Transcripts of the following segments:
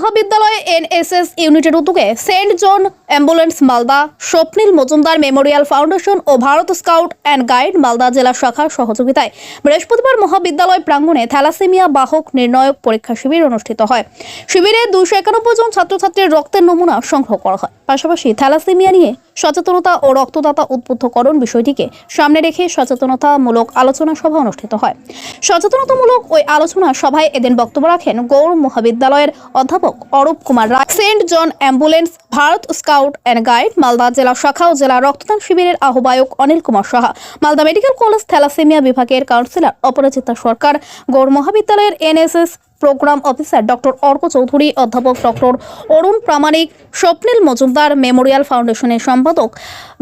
মহাবিদ্যালয়ে এনএসএস ইউনিটের উদ্যোগে Saint John ambulance Malda, Swapnil Majumdar memorial foundation O Bharat scout and guide Malda জেলা শাখার সহযোগিতায় বৃহস্পতিবার মহাবিদ্যালয় প্রাঙ্গণে থ্যালাসেমিয়া বাহক নির্ণয়ক পরীক্ষা শিবির অনুষ্ঠিত হয়। শিবিরে দুশো একানব্বই জন ছাত্রছাত্রীর রক্তের নমুনা সংগ্রহ করা হয়। পাশাপাশি থ্যালাসেমিয়া নিয়ে সচেতনতা ও রক্তদাতা উদ্বুদ্ধকরণ বিষয়টিকে সামনে রেখে সচেতনতামূলক আলোচনা সভা অনুষ্ঠিত হয়। সচেতনতামূলক ওই আলোচনা সভায় এদিন বক্তব্য রাখেন গৌড় মহাবিদ্যালয়ের অধ্যাপক Arup Kumar Roy. Saint John ambulance, Bharat scout and guide, Malda জেলা শাখা ও জেলা রক্তদান শিবিরের আহ্বায়ক Anil Kumar Saha, Malda medical college thalassaemia বিভাগের কাউন্সিলর অপরাজিতা সরকার, গৌড় মহাবিদ্যালয়ের NSS programme officer doctor Arko Chowdhury, অধ্যাপক ডক্টর অরুণ প্রামাণিক, স্বপ্নীল মজুমদার মেমোরিয়াল ফাউন্ডেশনের সম্পাদক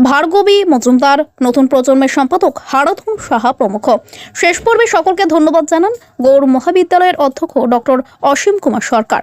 ভার্গবী মজুমদার, নতুন প্রজন্মের সম্পাদক হারাধন সাহা প্রমুখ। শেষ পর্বে সকলকে ধন্যবাদ জানান গৌড় মহাবিদ্যালয়ের অধ্যক্ষ doctor Asim Kumar Sarkar.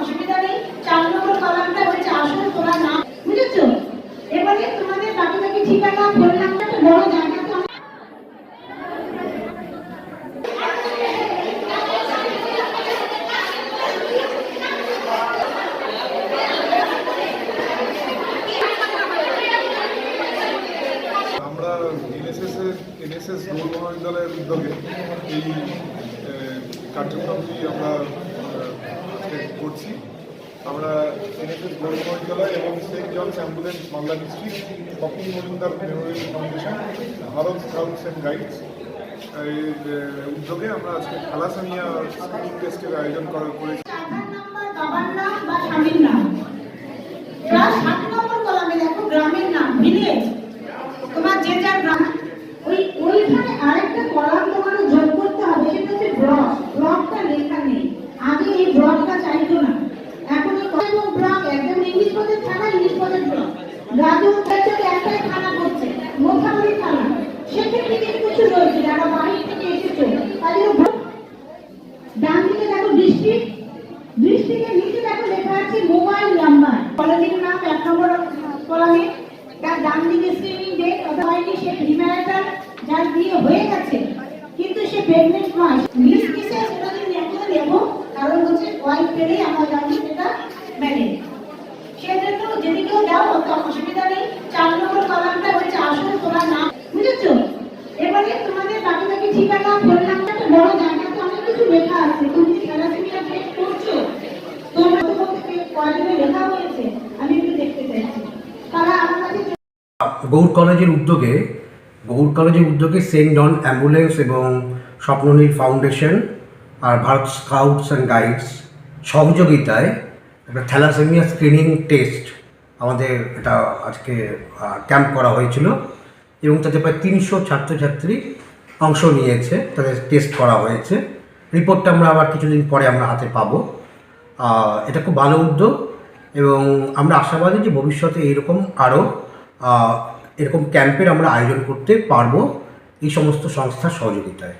NSS NSS Gour মহাবিদ্যালয়ের উদ্যোগে এই কার্যক্রমটি আমরা করছি আমরা এনএসএস গৌর মহাবিদ্যালয় এবং Saint John's ambulance Malda district Kapil Majumdar memorial foundation Bharat scouts and guides এর উদ্যোগে আমরা আজকে থালাসামিয়া স্ক্রিনিং টেস্টের আয়োজন করা করেছি আধার নাম্বার বাবার নাম বা স্বামীর নাম ক্লাস সাত নম্বর কলামে দেখো গ্রামের নাম ভিলেজ তোমার যে যার গ্রাম ওই ওইখানে আরেকটা কলাম তোমার যোগ করতে হবে সেটা হচ্ছে ব্লক ব্লকটা লেখা নেই আগে এই ব্লকটা চাইতো না এখন এই কলাম ব্লক একদম ইংলিশ পদের থানা ইংলিশ পদের ব্লক রাজু হচ্ছে একটাই থানা করছে মোথাবাড়ি থানা সেক্ষেত্রে কিছু কিছু রয়েছে যারা বাহির থেকে এসেছে তাদের ব্লক ডান দিকে দেখো ডিস্ট্রিক্ট ডিস্ট্রিক্টের নিচে দেখো লেখা আছে মোবাইল নাম্বার কলেজের নাম এক নম্বর কলামে তার ডান দিকে স্ক্রিনিং ডেট অথবা হয়নি সে প্রিম্যারাটার যার বিয়ে হয়ে গেছে। কিন্তু সে প্রেগনেন্ট নয়। মিস কিসে সেটা যদি একটা নেব। কারণ হচ্ছে ওয়াইফ পেলেই আমরা জানি সেটা ম্যারেজ সেজন্য যদি কেউ দাও, তো অসুবিধা নেই। চার নম্বর কলামটা হচ্ছে আসল তোমার নাম। বুঝেছ? এবারে তোমাদের বাকি বাকি ঠিকানা ফোন নাম্বারটা বড় জায়গা তো অনেক কিছু লেখা আছে। তুমি খেলাধুলা চেক করছ? তোমরা তো কলেজে লেখা হয়েছে। আমি একটু দেখতে চাইছি। তারা আমার কাছে গৌড় কলেজের উদ্যোগে গৌড় কলেজের উদ্যোগে সেন্ট জন অ্যাম্বুলেন্স এবং স্বপ্ননীল ফাউন্ডেশন আর ভারত স্কাউটস অ্যান্ড গাইডস সহযোগিতায় একটা থ্যালাসেমিয়া স্ক্রিনিং টেস্ট আমাদের এটা আজকে ক্যাম্প করা হয়েছিল এবং তাতে প্রায় তিনশো ছাত্রছাত্রী অংশ নিয়েছে, তাদের টেস্ট করা হয়েছে। রিপোর্টটা আমরা আবার কিছুদিন পরে আমরা হাতে পাবো। এটা খুব ভালো উদ্যোগ এবং আমরা আশাবাদী যে ভবিষ্যতে এইরকম আরও এরকম ক্যাম্পের আমরা আয়োজন করতে পারব এই সমস্ত সংস্থার সহযোগিতায়।